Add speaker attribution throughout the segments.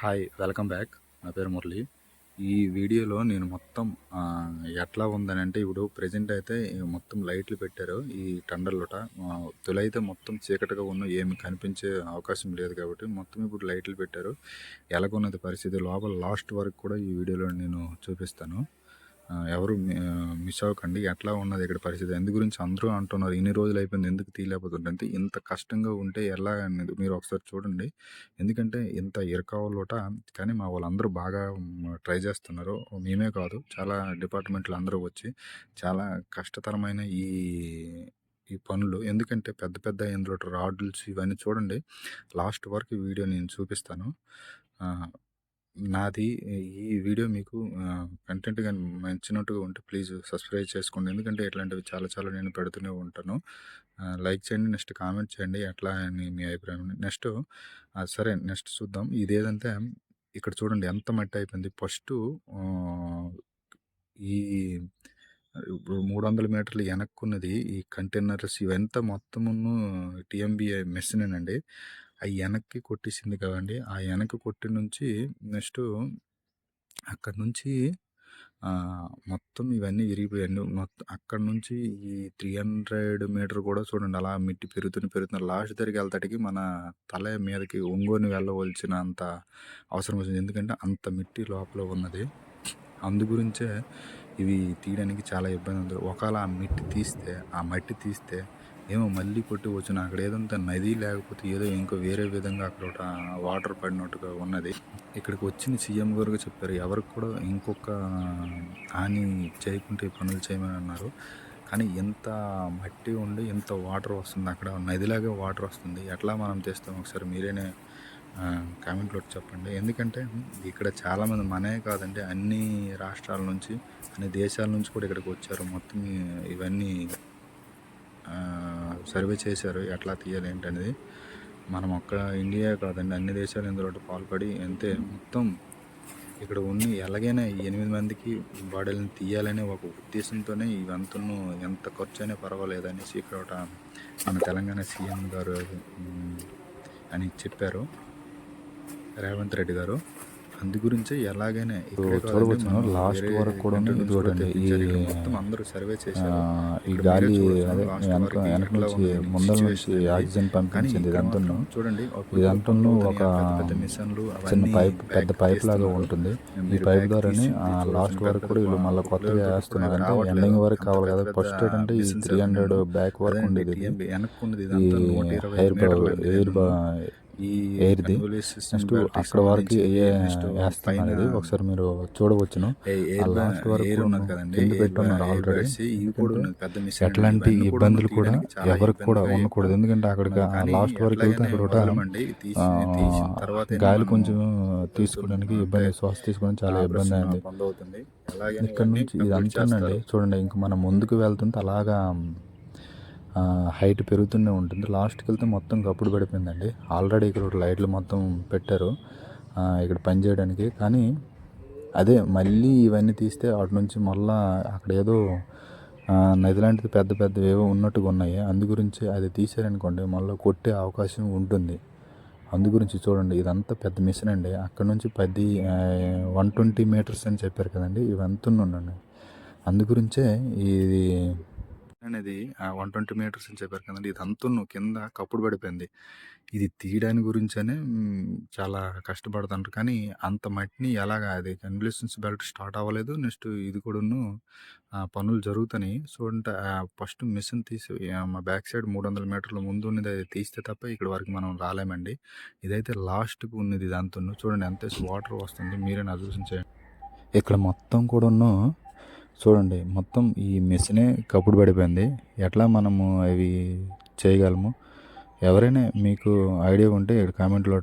Speaker 1: Hi welcome back. నా పేరు మురళి. ఈ వీడియోలో నేను మొత్తం ఎట్లా ఉందని అంటే ఇప్పుడు ప్రజెంట్ అయితే మొత్తం లైట్లు పెట్టారు ఈ టండర్లోట. తొలి అయితే మొత్తం చీకటిగా ఉన్న ఏమి కనిపించే అవకాశం లేదు కాబట్టి మొత్తం ఇప్పుడు లైట్లు పెట్టారు. ఎలాగున్నది పరిస్థితి? లోపల లాస్ట్ వరకు కూడా ఈ వీడియోలో నేను చూపిస్తాను. ఎవరు మిస్ అవ్వకండి ఎట్లా ఉన్నది ఇక్కడ పరిస్థితి? ఎందు గురించి అందరూ అంటున్నారు ఇన్ని రోజులు అయిపోయింది ఎందుకు తీయలేకపోతుంటే ఇంత కష్టంగా ఉంటే ఎలా అనేది మీరు ఒకసారి చూడండి. ఎందుకంటే ఇంత ఇరకావలోట కానీ మా వాళ్ళందరూ బాగా ట్రై చేస్తున్నారు. మేమే కాదు చాలా డిపార్ట్మెంట్లు అందరూ వచ్చి చాలా కష్టతరమైన ఈ ఈ పనులు. ఎందుకంటే పెద్ద పెద్ద ఇందులో రాడ్స్ ఇవన్నీ చూడండి. లాస్ట్ వరకు వీడియో నేను చూపిస్తాను. నాది ఈ వీడియో మీకు కంటెంట్గా నచ్చినట్టుగా ఉంటే ప్లీజ్ సబ్స్క్రైబ్ చేసుకోండి. ఎందుకంటే ఇట్లాంటివి చాలా చాలా నేను పెడుతూనే ఉంటాను. లైక్ చేయండి నెక్స్ట్ కామెంట్ చేయండి. ఎట్లా అని మీ అభిప్రాయం. నెక్స్ట్ సరే నెక్స్ట్ చూద్దాం. ఇదేదంటే ఇక్కడ చూడండి ఎంత మట్టి అయిపోయింది. ఫస్ట్ ఈ ఇప్పుడు మూడు వందల మీటర్లు వెనక్కున్నది ఈ కంటైనర్స్ ఇవంతా మొత్తమును టిఎంబిఐ మెషినేనండి. ఆ వెనక్కి కొట్టేసింది కదండి. ఆ వెనక్కి కొట్టి నుంచి నెక్స్ట్ అక్కడ నుంచి మొత్తం ఇవన్నీ విరిగిపోయాయండి మొత్తం అక్కడ నుంచి ఈ త్రీ హండ్రెడ్ మీటర్ కూడా చూడండి అలా మిట్టి పెరుగుతున్న పెరుగుతున్న లాస్ట్ దగ్గరికి వెళ్తాటికి మన తల మీదకి ఒంగోని వెళ్ళవలసిన అంత అవసరం వచ్చింది. ఎందుకంటే అంత మిట్టి లోపల ఉన్నది. అందు గురించే ఇవి తీయడానికి చాలా ఇబ్బంది ఉంది. ఒకవేళ ఆ మట్టి తీస్తే ఆ మట్టి తీస్తే ఏమో మళ్ళీ కొట్టి వచ్చిన అక్కడ ఏదంతా నది లేకపోతే ఏదో ఇంకో వేరే విధంగా అక్కడ ఒక వాటర్ పడినట్టుగా ఉన్నది. ఇక్కడికి వచ్చిన సీఎం గారు చెప్పారు ఎవరికి కూడా ఇంకొక హాని చేయకుంటే పనులు చేయమని అన్నారు. కానీ ఎంత మట్టి ఉండి ఎంత వాటర్ వస్తుంది అక్కడ నదిలాగా వాటర్ వస్తుంది ఎట్లా మనం చేస్తాం? ఒకసారి మీరేనే కామెంట్లో చెప్పండి. ఎందుకంటే ఇక్కడ చాలామంది మనే కాదండి అన్ని రాష్ట్రాల నుంచి అన్ని దేశాల నుంచి కూడా ఇక్కడికి వచ్చారు. మొత్తం ఇవన్నీ సర్వే చేశారు ఎట్లా తీయాలి ఏంటనేది. మనం ఒక్క ఇండియా కాదండి అన్ని దేశాలు ఇందులో పాల్పడి అంతే. మొత్తం ఇక్కడ ఉన్న ఎలాగైనా ఎనిమిది మందికి బాడీలను తీయాలనే ఒక ఉద్దేశంతోనే ఇవంతను ఎంత ఖర్చు అయినా పర్వాలేదనేసి ఇక్కడ ఒక మన తెలంగాణ సీఎం గారు అని చెప్పారు. రేవంత్ రెడ్డి గారు. అందు గురించి ఎలాగైనా. మనం
Speaker 2: లాస్ట్
Speaker 1: వేరే
Speaker 2: వరకు కూడా చూడండి. ఈ-
Speaker 1: మొత్తం అందరూ సర్వే చేశారు
Speaker 2: ఈ గాలి వెనక నుంచి ముందర నుంచి. ఆక్సిజన్ పంపించింది ఇదంతా
Speaker 1: చూడండి
Speaker 2: ఇదంతా ఒక చిన్న పైప్ పెద్ద పైప్ లాగా. ఉంటుంది ఈ పైప్ ద్వారానే. లాస్ట్ వరకు కూడా వీళ్ళు మళ్ళీ కొత్తగా వేస్తున్నారు అంటే. ఎండింగ్ వరకు కావాలి కదా ఫస్ట్ ఏంటంటే ఈ త్రీ హండ్రెడ్ బ్యాక్ వరకు ఉండేది ఈ ఎయిర్ ఎయిర్.
Speaker 1: ఈ
Speaker 2: ఎయిర్ది నెక్స్ట్ అక్కడ వరకు వేస్తున్నారు ఇది ఒకసారి మీరు చూడవచ్చును. లాస్ట్ వరకు కింద పెట్టున్నారు ఆల్రెడీ. ఎట్లాంటి ఇబ్బందులు కూడా ఎవరికి కూడా ఉండకూడదు. ఎందుకంటే అక్కడికి లాస్ట్ వరకు వెళ్తే అక్కడ ఒకటి గాలి కొంచెం తీసుకోవడానికి ఇబ్బంది శ్వాస తీసుకోవడానికి చాలా ఇబ్బంది అయింది ఇక్కడ నుంచి ఇదంతానండి
Speaker 1: చేస్తారు.
Speaker 2: చూడండి ఇంక మనం ముందుకు వెళ్తుంటే అలాగా హైట్ పెరుగుతూనే ఉంటుంది. లాస్ట్కి వెళ్తే మొత్తం కప్పుడు పడిపోయిందండి. ఆల్రెడీ ఇక్కడ ఒక లైట్లు మొత్తం పెట్టారు. ఇక్కడ పని చేయడానికి. కానీ అదే మళ్ళీ ఇవన్నీ తీస్తే అటు నుంచి మళ్ళా అక్కడ ఏదో నది లాంటిది పెద్ద పెద్ద ఏవో ఉన్నట్టుగా ఉన్నాయి. అందు గురించి అది తీసారనుకోండి మళ్ళీ కొట్టే అవకాశం ఉంటుంది. అందు గురించి చూడండి. ఇదంతా పెద్ద మిషన్ అండి. అక్కడ నుంచి పది వన్ ట్వంటీ మీటర్స్ అని చెప్పారు కదండి. ఇవంతా ఉండండి అందు గురించే ఇది
Speaker 1: అనేది వన్ ట్వంటీ మీటర్స్ అని చెప్పారు కదండి ఇది అంతను కింద కప్పుడు పడిపోయింది. ఇది తీయడానికి గురించనే చాలా కష్టపడుతుంటారు కానీ అంత మట్టిని ఎలాగా అది కన్వలేషన్స్ బెల్ట్ స్టార్ట్ అవ్వలేదు. నెక్స్ట్ ఇది కూడాను పనులు జరుగుతున్నాయి సో అంటే ఫస్ట్ మిషన్ తీసి మా బ్యాక్ సైడ్ మూడు వందల మీటర్ల ముందు ఉన్నది అది తీస్తే తప్ప ఇక్కడ వరకు మనం రాలేమండి. ఇదైతే లాస్ట్కి ఉన్నది ఇదంతా చూడండి ఎంత వాటర్ వస్తుంది. మీరే నా చేయండి.
Speaker 2: ఇక్కడ మొత్తం కూడాను చూడండి మొత్తం ఈ మెషినే కప్పుడు పడిపోయింది. ఎట్లా మనము అవి చేయగలము? ఎవరైనా మీకు ఐడియా ఉంటే ఇక్కడ కామెంట్లో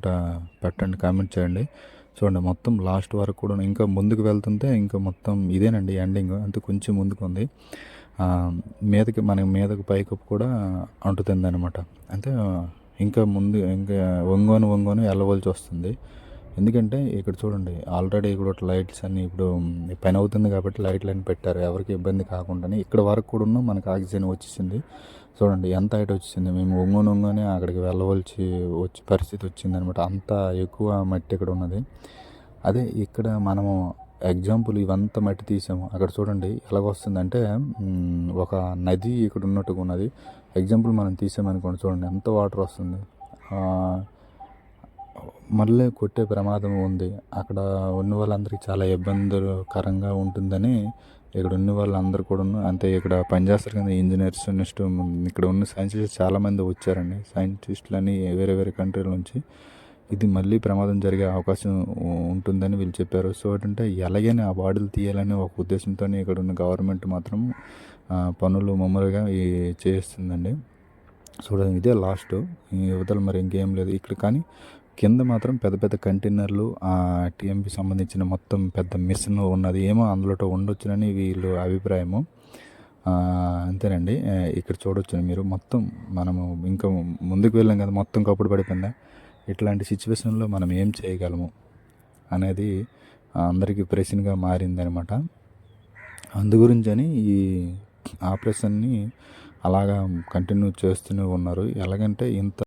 Speaker 2: పెట్టండి కామెంట్ చేయండి. చూడండి మొత్తం లాస్ట్ వరకు కూడా ఇంకా ముందుకు వెళ్తుంటే ఇంకా మొత్తం ఇదేనండి ఎండింగ్ అంతే కొంచెం ముందుకు ఉంది. మీదకి మన మీదకి పైకప్పు కూడా అంటుతుంది అనమాట అంటే ఇంకా ముందు ఇంకా వంగోను వంగోను వెళ్ళవలసి వస్తుంది.
Speaker 1: ఎందుకంటే ఇక్కడ చూడండి ఆల్రెడీ ఇక్కడ లైట్స్ అన్ని ఇప్పుడు పని అవుతుంది కాబట్టి లైట్లు అని పెట్టారు. ఎవరికి ఇబ్బంది కాకుండానే ఇక్కడ వరకు కూడా ఉన్న మనకు ఆక్సిజన్ వచ్చేసింది. చూడండి ఎంత హైట్ వచ్చింది మేము ఒంగోని అక్కడికి వెళ్ళవలసి వచ్చే పరిస్థితి వచ్చింది అనమాట అంత ఎక్కువ మట్టి ఇక్కడ ఉన్నది. అదే ఇక్కడ మనము ఎగ్జాంపుల్ ఇవంతా మట్టి తీసాము. అక్కడ చూడండి ఎలాగొస్తుందంటే ఒక నది ఇక్కడ ఉన్నట్టుగా ఉన్నది. ఎగ్జాంపుల్ మనం తీసామనుకోండి చూడండి ఎంత వాటర్ వస్తుంది. మళ్ళీ కొట్టే ప్రమాదం ఉంది. అక్కడ ఉన్న వాళ్ళందరికీ చాలా ఇబ్బందికరంగా ఉంటుందని ఇక్కడ ఉన్న వాళ్ళందరూ కూడా అంతే ఇక్కడ పనిచేస్తారు కదా ఇంజనీర్స్ నెక్స్ట్ ఇక్కడ ఉన్న సైంటిస్ట్ చాలామంది వచ్చారండి. సైంటిస్టులు అని వేరే వేరే కంట్రీల నుంచి ఇది మళ్ళీ ప్రమాదం జరిగే అవకాశం ఉంటుందని వీళ్ళు చెప్పారు. సో ఏంటంటే ఎలాగైనా ఆ బాడీలు తీయాలని ఒక ఉద్దేశంతో ఇక్కడ ఉన్న గవర్నమెంట్ మాత్రం పనులు మామూలుగా ఈ చేస్తుందండి. చూడండి ఇదే లాస్ట్. ఈ యువతలు మరి ఇంకేం లేదు. ఇక్కడ కానీ కింద మాత్రం పెద్ద పెద్ద కంటైనర్లు ఆ టీఎంపీ సంబంధించిన మొత్తం పెద్ద మిషన్ ఉన్నది ఏమో అందులో ఉండొచ్చునని వీళ్ళు అభిప్రాయము. అంతేనండి. ఇక్కడ చూడొచ్చు మీరు. మొత్తం మనము ఇంకా ముందుకు వెళ్ళాం కదా మొత్తం కప్పుడు పడిపోయిందా? ఇట్లాంటి సిచ్యువేషన్లో మనం ఏం చేయగలము అనేది అందరికీ ప్రశ్నగా మారిందనమాట. అందు గురించని ఈ ఆపరేషన్ని అలాగా కంటిన్యూ చేస్తూనే ఉన్నారు. ఎలాగంటే ఇంత